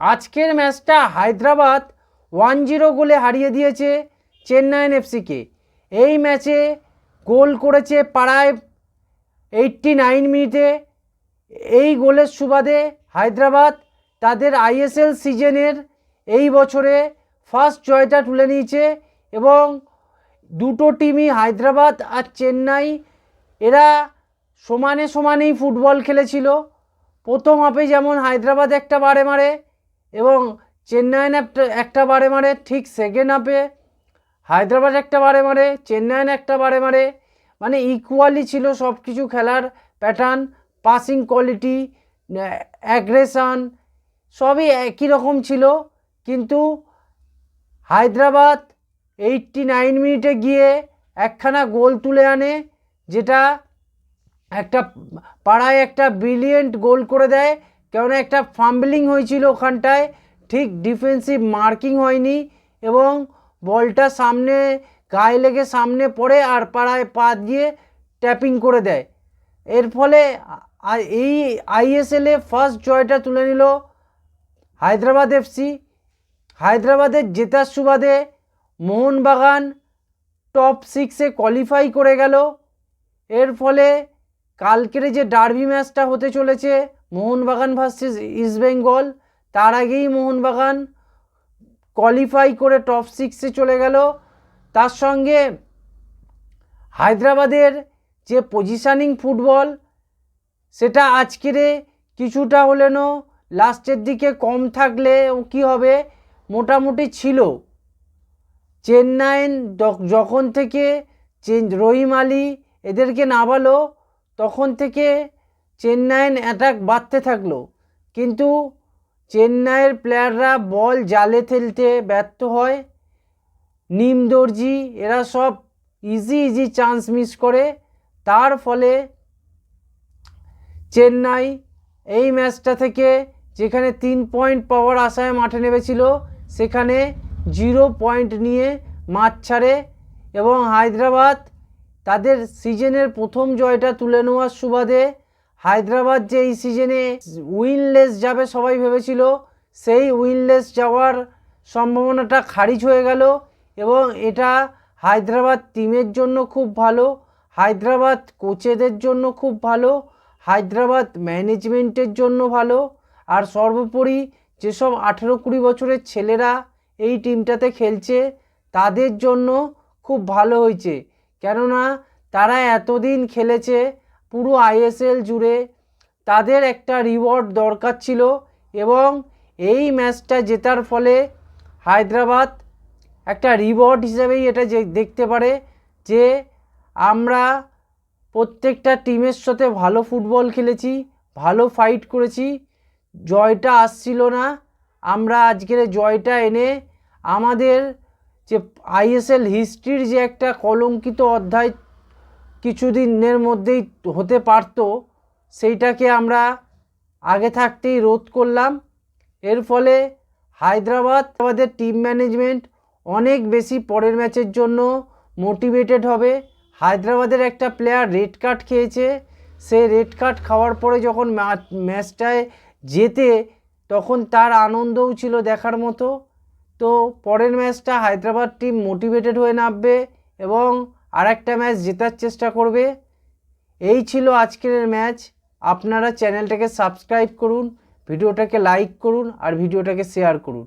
আজকের ম্যাচটা Hyderabad one zero গোলে হারিয়ে দিয়েছে চেন্নাইন এফসিকে। এই ম্যাচে গোল করেছে পাড়ায় এইট্টি নাইন মিনিটে। এই গোলের সুবাদে হায়দ্রাবাদ তাদের আইএসএল সিজনের এই বছরে ফার্স্ট জয়টা তুলে নিয়েছে এবং দুটো টিমই হায়দ্রাবাদ আর চেন্নাই, এরা সমানে সমানেই ফুটবল খেলেছিল। প্রথম হাফে যেমন হায়দ্রাবাদ একটা বারে মারে এবং চেন্নাইন একটা একটা বারে মারে, ঠিক সেকেন্ড হাফে হায়দ্রাবাদ একটা বারে মারে চেন্নাইন একটা বারে মারে। মানে ইকুয়ালি ছিল সব কিছু খেলার প্যাটার্ন পাসিং কোয়ালিটি অ্যাগ্রেশন সবই একই রকম ছিল। কিন্তু হায়দ্রাবাদ এইটটি নাইন মিনিটে গিয়ে একখানা গোল তুলে আনে, যেটা একটা পাড়ায় একটা ব্রিলিয়েন্ট গোল করে দেয়। কেননা একটা ফাম্বলিং হয়েছিল ওখানটায়, ঠিক ডিফেন্সিভ মার্কিং হয়নি এবং বলটা সামনে, গায়ে লেগে সামনে পড়ে আর পাড়ায় পা দিয়ে ট্যাপিং করে দেয়। এর ফলে এই আইএসএলে ফার্স্ট জয়টা তুলে নিল হায়দ্রাবাদ এফসি হায়দ্রাবাদের জেতার সুবাদে মোহনবাগান টপ সিক্সে কোয়ালিফাই করে গেল। এর ফলে কালকের যে ডার্বি ম্যাচটা হতে চলেছে মোহনবাগান ভার্সেস ইস্টবেঙ্গল তার আগেই মোহনবাগান কোয়ালিফাই করে টপ সিক্সে চলে গেল। তার সঙ্গে হায়দ্রাবাদের যে পজিশানিং ফুটবল সেটা আজকের কিছুটা হলেনও লাস্টের দিকে কম থাকলে কি হবে? মোটামুটি ছিল। চেন্নাইন যখন থেকে রহিম আলী এদেরকে নামালো, তখন থেকে চেন্নাইন অ্যাটাক বাড়তে থাকল। কিন্তু চেন্নাইয়ের প্লেয়াররা বল জালে ফেলতে ব্যর্থ হয়। নিম দর্জি, এরা সব ইজি ইজি চান্স মিস করে। তার ফলে চেন্নাই এই ম্যাচটা থেকে যেখানে তিন পয়েন্ট পাওয়ার আশায় মাঠে নেমেছিল, সেখানে জিরো পয়েন্ট নিয়ে মাঠ ছাড়ে এবং হায়দ্রাবাদ তাদের সিজনের প্রথম জয়টা তুলে নেওয়ার সুবাদে হায়দ্রাবাদ যে এই সিজনে উইনলেস যাবে সবাই ভেবেছিল, সেই উইনলেস যাওয়ার সম্ভাবনাটা খারিজ হয়ে গেল এবং এটা হায়দ্রাবাদ টিমের জন্য খুব ভালো, হায়দ্রাবাদ কোচেদের জন্য খুব ভালো, হায়দ্রাবাদ ম্যানেজমেন্টের জন্য ভালো, আর সর্বোপরি যেসব আঠেরো কুড়ি বছরের ছেলেরা এই টিমটাতে খেলছে, তাদের জন্য খুব ভালো হয়েছে। কেননা তারা এতদিন খেলেছে পুরো আইএসএল জুড়ে তাদের একটা রিওয়ার্ড দরকার ছিল এবং এই ম্যাচটা জেতার ফলে হায়দ্রাবাদ একটা রিওয়ার্ড হিসেবেই এটা যে দেখতে পারে যে আমরা প্রত্যেকটা টিমের সাথে ভালো ফুটবল খেলেছি, ভালো ফাইট করেছি, জয়টা আসছিল না। আমরা আজকের জয়টা এনে আমাদের যে আইএসএল হিস্ট্রির যে একটা কলঙ্কিত অধ্যায় কিছুদিনের মধ্যেই হতে পারতো, সেইটাকে আমরা আগে থাকতেই রোধ করলাম। এর ফলে হায়দ্রাবাদ আমাদের টিম ম্যানেজমেন্ট অনেক বেশি পরের ম্যাচের জন্য মোটিভেটেড হবে। হায়দ্রাবাদের একটা প্লেয়ার রেড কার্ড খেয়েছে। সে রেড কার্ড খাওয়ার পরে যখন ম্যাচটায় জেতে তখন তার আনন্দও ছিল দেখার মতো। তো পরের ম্যাচটা হায়দ্রাবাদ টিম মোটিভেটেড হয়ে নামবে এবং আর একটা ম্যাচ জেতার চেষ্টা করবে। এই ছিল আজকের ম্যাচ। আপনারা চ্যানেলটাকে সাবস্ক্রাইব করুন, ভিডিওটাকে লাইক করুন আর ভিডিওটাকে শেয়ার করুন।